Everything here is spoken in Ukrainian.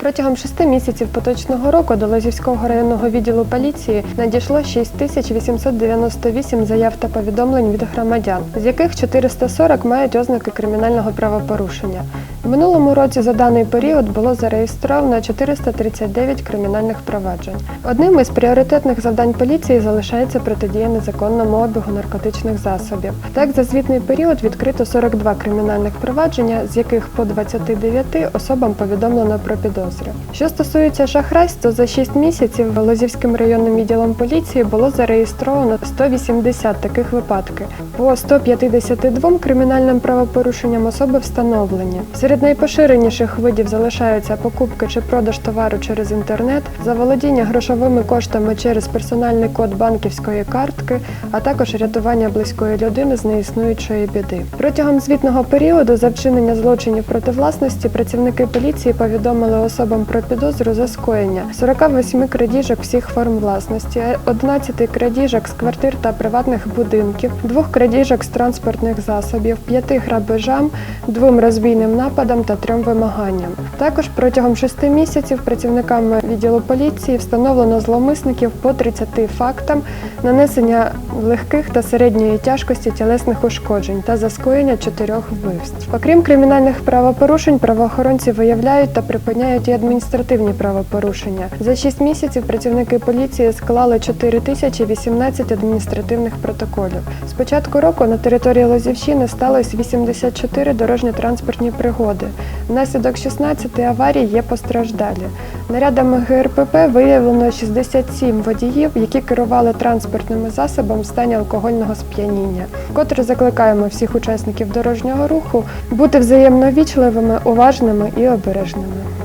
Протягом шести місяців поточного року до Лозівського районного відділу поліції надійшло 6898 заяв та повідомлень від громадян, з яких 440 мають ознаки кримінального правопорушення. Минулому році за даний період було зареєстровано 439 кримінальних проваджень. Одним із пріоритетних завдань поліції залишається протидія незаконному обігу наркотичних засобів. Так, за звітний період відкрито 42 кримінальних провадження, з яких по 29 особам повідомлено про підозри. Що стосується шахрайств, то за 6 місяців Лозівським районним відділом поліції було зареєстровано 180 таких випадків. По 152 кримінальним правопорушенням особи встановлені. Серед найпоширеніших видів залишаються покупки чи продаж товару через інтернет, заволодіння грошовими коштами через персональний код банківської картки, а також рятування близької людини з неіснуючої біди. Протягом звітного періоду за вчинення злочинів проти власності працівники поліції повідомили особам про підозру за скоєння 48 крадіжок всіх форм власності, 11 крадіжок з квартир та приватних будинків, двох крадіжок з транспортних засобів, п'яти грабежам, двом розбійним нападам та трьом вимаганням. Також протягом шести місяців працівниками відділу поліції встановлено зловмисників по 30 фактам нанесення легких та середньої тяжкості тілесних ушкоджень та за скоєння чотирьох вбивств. Окрім кримінальних правопорушень, правоохоронці виявляють та припиняють і адміністративні правопорушення. За 6 місяців працівники поліції склали 4018 адміністративних протоколів. З початку року на території Лозівщини сталося 84 дорожньо-транспортні пригоди. Внаслідок 16 аварій є постраждалі. Нарядами ГРПП виявлено 67 водіїв, які керували транспортними засобами в стані алкогольного сп'яніння. Котре закликаємо всіх учасників дорожнього руху бути взаємно вічливими, уважними і обережними.